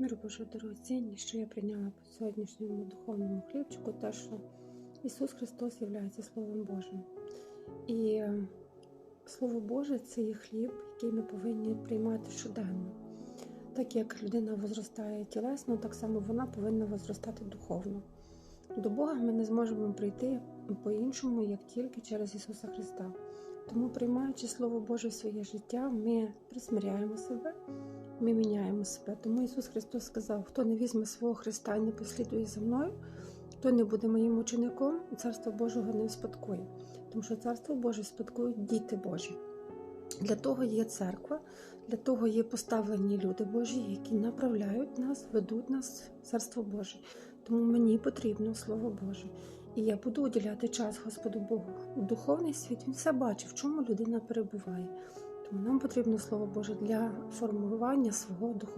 Мир Божий дорогоцінні, що я прийняла по сьогоднішньому духовному хлібчику, те, що Ісус Христос є Словом Божим. І е, Слово Боже це є хліб, який ми повинні приймати щоденно. Так як людина возростає тілесно, так само вона повинна возростати духовно. До Бога ми не зможемо прийти по-іншому, як тільки через Ісуса Христа. Тому, приймаючи Слово Боже в своє життя, ми присмиряємо себе, ми міняємо себе. Тому Ісус Христос сказав: хто не візьме свого Христа і не послідує за мною, хто не буде моїм учеником, Царство Божого не спадкує. Тому що Царство Боже спадкують діти Божі. Для того є церква, для того є поставлені люди Божі, які направляють нас, ведуть нас в Царство Боже. Тому мені потрібно Слово Боже. І я буду уділяти час Господу Богу. Духовний світ він все бачить, в чому людина перебуває. Тому нам потрібно Слово Боже для формування свого духовного.